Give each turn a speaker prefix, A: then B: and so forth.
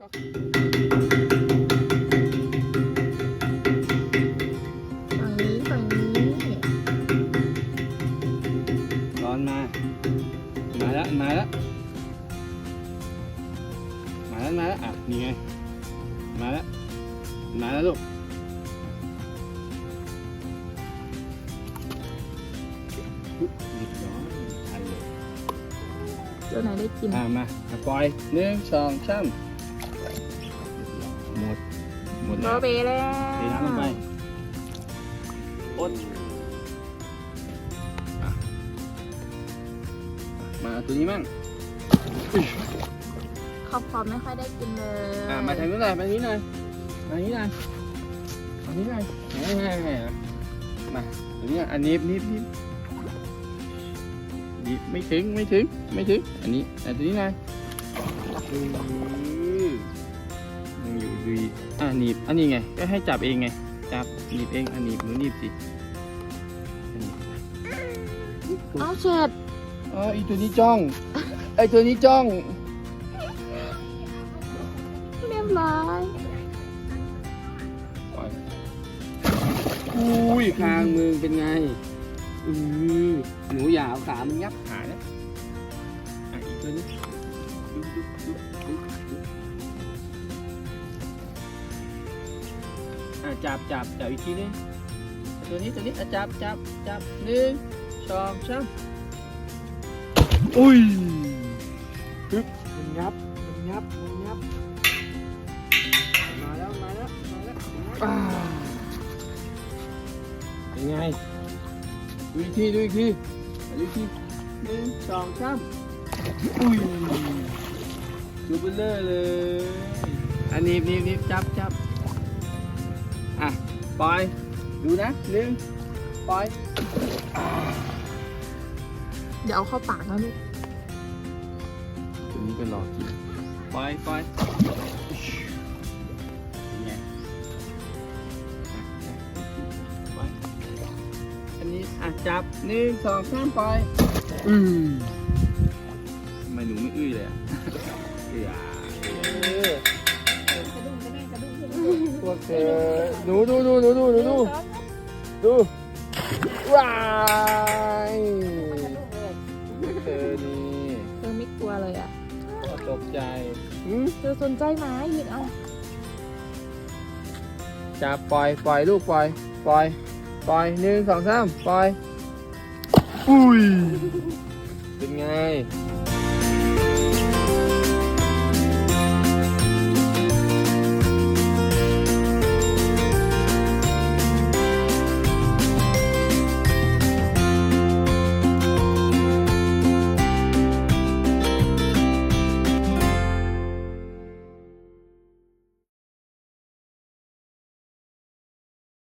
A: ฝั่งนี้ฝั่งนี้
B: ร้อนมา มาแล้วมาแล้วมาแล้วมาแล้วอะนี่ไง มาแล้ว มาแล้วลูกอุ๊ยเรียบร้อยทันเลย
A: ตัวไหนได้กิน
B: อะมาอะปล่อยหนึ่งสองสาม หมด หมด
A: โบ
B: แล้ว
A: เบแล้ว
B: เทน้ำลงไปอดอะมาเอาตัวนี้มั่ง
A: ขอบขอบไม่ค่อยได้กินเลย
B: อะมาทางนู้นหน่อยมาทางนี้หน่อยมาทางนี้หน่อยมาทางนี้หน่อยไม่ไม่ไม่มาตรงนี้อันนี้นิบนิบนิบไม่ถึงไม่ถึงไม่ถึงอันนี้อันนี้หน่อยอือ ยังอยู่ดีอะหนีบอันนี้ไง ก็ให้จับเองไง จับหนีบเองอันหนีบหนูหนีบสิอันนี้
A: เอาเช็ด
B: อ๋อไอตัวนี้จ้อง ไอตัวนี้จ้อง
A: เรียบร้อย
B: อุ้ยคางมึงเป็นไง อือหนูอย่าเอาขามันยับขานะอะอีกตัวนี้ อะจับจับจับอีกทีนึงตัวนี้ตัวนี้อะจับจับจับหนึ่งสองสามอุ้ยปึ๊บมันยับมันยับมันยับมาแล้วมาแล้วมาแล้วอ่าเป็นไงดูอีกทีดูอีกทีดูอีกทีหนึ่งสองสามอุ้ยดูเบลเลอร์เลยอันนี้นี่นี่จับจับ อะปล่อย ดูนะหนึ่งปล่อย
A: เดี๋ยวเอาเข้าปากนะลูก
B: ตัวนี้ก็รอกินปล่อยปล่อยเป็นไงอะอะปล่อยอันนี้อะจับหนึ่งสองสามปล่อย อืมทำไมหนูไม่อื้อเลยอะ เอือเออพ วกเธอหนูดูดูหนูดูหนูดูดูว้ายเธอนี่
A: เธอไม่กลัวเลยอะ
B: ตกใจหืม
A: เธอสนใจหมาหยิบเอา
B: จับปล่อยปล่อยลูกปล่อย ปล่อย ปล่อยหนึ่งสองสามปล่อย อุ้ย เป็นไง